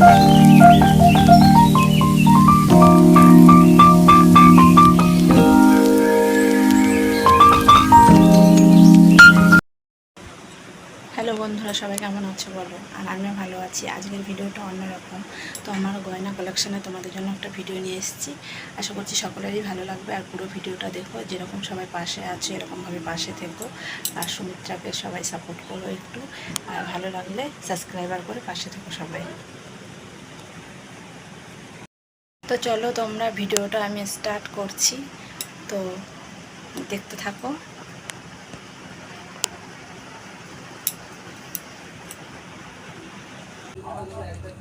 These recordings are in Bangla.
হ্যালো বন্ধুরা, সবাই কেমন আছো বলো? আর আমিও ভালো আছি। আজকের ভিডিওটা অন্যরকম। তো আমার গয়না কালেকশানে তোমাদের জন্য একটা ভিডিও নিয়ে এসেছি। আশা করছি সকলেরই ভালো লাগবে। আর পুরো ভিডিওটা দেখো, যেরকম সবাই পাশে আছে, এরকমভাবে পাশে থেকো। আর সুমিত্রাকে সবাই সাপোর্ট করো একটু। আর ভালো লাগলে সাবস্ক্রাইবার করে পাশে থেকো সবাই। তো চলো তোমরা ভিডিওটা আমি স্টার্ট করছি। তো দেখতে থাকো।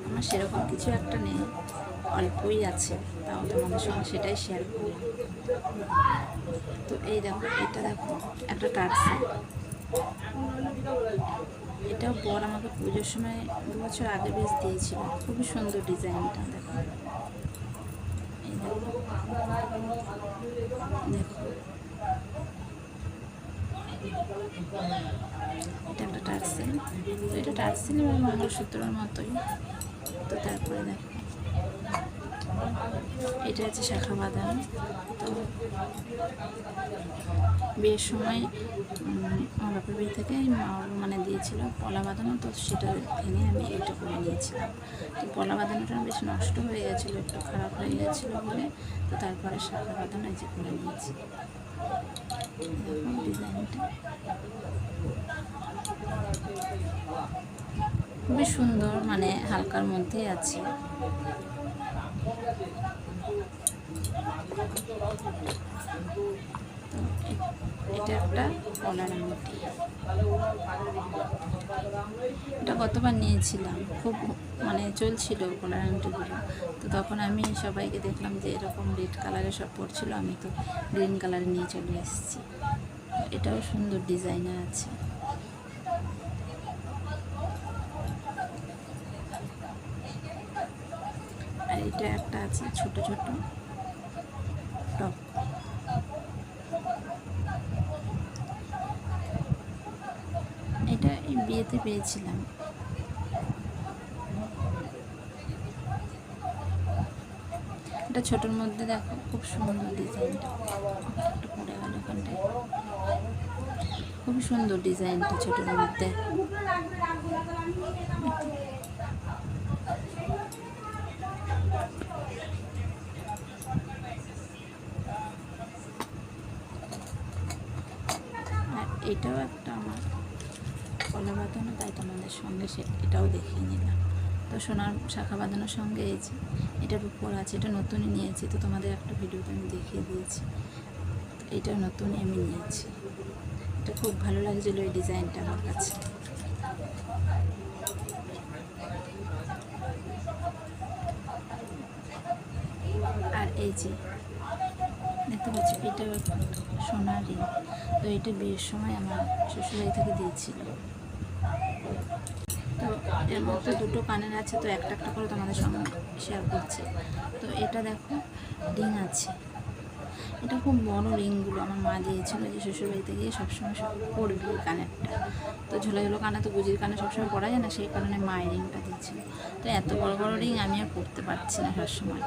আমার সেরকম কিছু একটা নেই। অল্পই আছে, তাও তোমাদের সঙ্গে সেটাই শেয়ার করলাম। তো এই দেখো, এটা দেখো, একটা টার্সি এটাও বর আমাকে পুজোর সময় দু বছর আগে বেশ দিয়েছিল। খুবই সুন্দর ডিজাইনটা দেখো। এটা একটা টার্সেল তো এটা টার্সেল এবং মঙ্গলসূত্রের মতোই। তো তারপরে দেখো। এটা হচ্ছে শাখা বাদাম। তো বিয়ের সময় আমার বাপের বাড়ি থেকে মা মানে দিয়েছিল পলা বাঁধানো তো সেটা ভেঙে আমি এটা করে নিয়েছিলাম। তো পলা বাঁধানোটা বেশ নষ্ট হয়ে গেছিল, একটু খারাপ হয়ে গেছিল বলে, তো তারপরে শাখা বাঁধানো এই যে করে নিয়েছি। ডিজাইনটা। খুবই সুন্দর মানে হালকার মধ্যেই আছে তো এ- এটা একটা কলার আংটি এটা কতবার নিয়েছিলাম। খুব মানে চলছিল কলার আংটিগুলো। তো তখন আমি সবাইকে দেখলাম যে এরকম রেড কালারের সব পড়ছিল আমি তো গ্রিন কালার নিয়ে চলে এসেছি। এটাও সুন্দর ডিজাইনার আছে। আর এটা একটা আছে ছোট ছোট টপ এটা এই বিয়েতে পেয়েছিলাম। এটা ছোটোর মধ্যে দেখো, খুব সুন্দর ডিজাইনটা। এখানটায় খুবই সুন্দর ডিজাইনটা ছোটোর মধ্যে। এটাও একটা কলা বাঁধানো, তাই তোমাদের সঙ্গে সে এটাও দেখিয়ে নিলাম। তো সোনার শাখা বাঁধানোর সঙ্গে এই যে, এটার উপর আছে, এটা নতুনই নিয়েছি, তো তোমাদের একটা ভিডিওতে আমি দেখিয়ে দিয়েছি। এটা নতুনই আমি নিয়েছি। এটা খুব ভালো লাগছিল এই ডিজাইনটা আমার কাছে। আর এই যে, দেখতে পাচ্ছি এটা সোনার তো এটা বিয়ের সময় আমার শ্বশুরবাড়ি থেকে দিয়েছিল। তো এর মধ্যে দুটো কানের আছে, তো একটা একটা করে তোমাদের সঙ্গে শেয়ার করছি। তো এটা দেখো, রিং আছে। এটা খুব বড় রিংগুলো আমার মা দিয়েছিল যে শ্বশুরবাড়িতে গিয়ে সবসময় সব পরবি কানেরটা। তো ঝোলা ঝোলো কানে তো গুজির কানে সবসময় পরা যায় না, সেই কারণে মায়ের রিংটা দিয়েছিল। তো এত বড় বড় রিং আমি আর পরতে পারছি না সবসময়।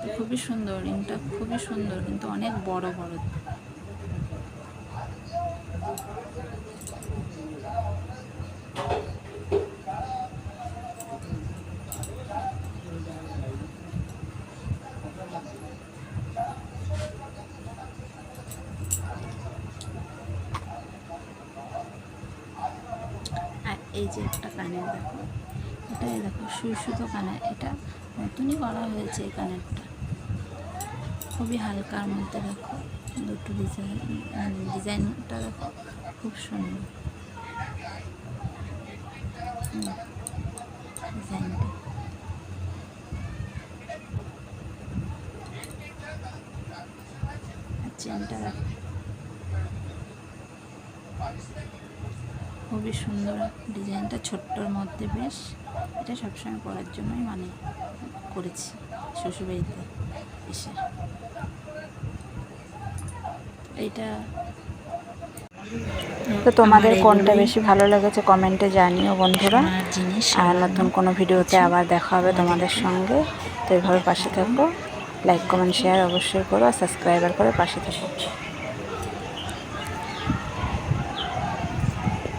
তো খুবই সুন্দর, রিংটা খুবই সুন্দর, কিন্তু অনেক বড় বড়। এই যে একটা কানের দেখো, এটা দেখো সুই কানের, এটা নতুনই করা হয়েছে এই কানেরটা। খুবই হালকার মধ্যে দেখো। দুটো ডিজাইন ডিজাইনটা খুব সুন্দর। চেনটা খুবই সুন্দর ডিজাইনটা ছোট্টর মধ্যে বেশ। এটা সবসময় পরার জন্যই মানে করেছি শ্বশুরবাড়িতে এসে। এইটা। তো তোমাদের কোনটা বেশি ভালো লেগেছে কমেন্টে জানিও বন্ধুরা। আর নতুন কোনো ভিডিওতে আবার দেখা হবে তোমাদের সঙ্গে। তো এইভাবে পাশে থাকো। লাইক কমেন্ট শেয়ার অবশ্যই করো আর সাবস্ক্রাইবার করে পাশে থাকো।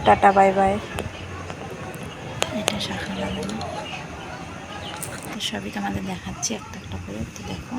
টাটা বাই বাই এটা শাখা লাগানো সবই তোমাদের দেখাচ্ছি একটা একটা করে। তো দেখো।